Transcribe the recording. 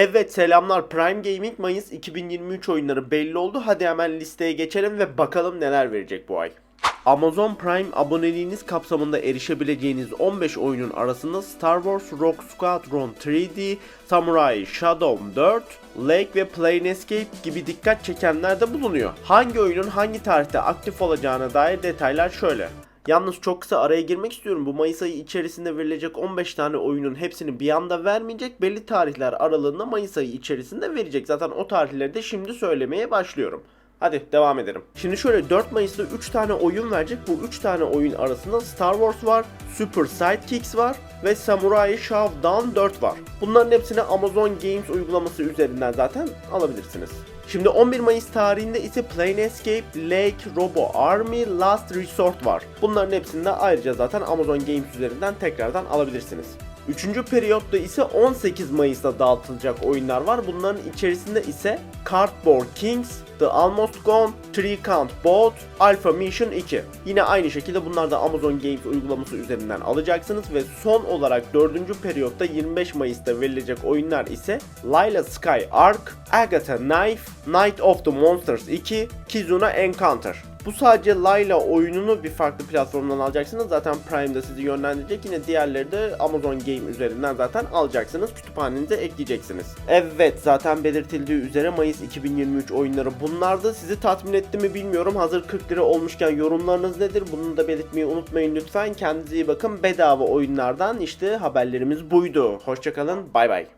Evet selamlar Prime Gaming Mayıs 2023 oyunları belli oldu. Hadi hemen listeye geçelim ve bakalım neler verecek bu ay. Amazon Prime aboneliğiniz kapsamında erişebileceğiniz 15 oyunun arasında Star Wars Rogue Squadron 3D, Samurai Shodown 4, Lake ve Planescape gibi dikkat çekenler de bulunuyor. Hangi oyunun hangi tarihte aktif olacağına dair detaylar şöyle. Yalnız çok kısa araya girmek istiyorum. Bu Mayıs ayı içerisinde verilecek 15 tane oyunun hepsini bir anda vermeyecek. Belli tarihler aralığında Mayıs ayı içerisinde verecek. Zaten o tarihleri de şimdi söylemeye başlıyorum. Hadi devam edelim. Şimdi şöyle 4 Mayıs'ta 3 tane oyun verecek. Bu 3 tane oyun arasında Star Wars var, Super Sidekicks var ve Samurai Shodown 4 var. Bunların hepsini Amazon Games uygulaması üzerinden zaten alabilirsiniz. Şimdi 11 Mayıs tarihinde ise Planescape, Lake, Robo Army, Last Resort var. Bunların hepsini de ayrıca zaten Amazon Games üzerinden tekrardan alabilirsiniz. Üçüncü periyotta ise 18 Mayıs'ta dağıtılacak oyunlar var. Bunların içerisinde ise Cardboard Kings, The Almost Gone, Three Count Boat, Alpha Mission 2. Yine aynı şekilde bunlar da Amazon Games uygulaması üzerinden alacaksınız ve son olarak 4. periyotta 25 Mayıs'ta verilecek oyunlar ise Layla Sky Arc, Agatha Knife, Night of the Monsters 2, Kizuna Encounter. Bu sadece Layla oyununu bir farklı platformdan alacaksınız. Zaten Prime'da sizi yönlendirecek. Yine diğerleri de Amazon Game üzerinden zaten alacaksınız. Kütüphanenize ekleyeceksiniz. Evet zaten belirtildiği üzere Mayıs 2023 oyunları bunlardı. Sizi tatmin etti mi bilmiyorum. Hazır 40 lira olmuşken yorumlarınız nedir? Bunu da belirtmeyi unutmayın lütfen. Kendinize iyi bakın. Bedava oyunlardan işte haberlerimiz buydu. Hoşçakalın. Bay bay.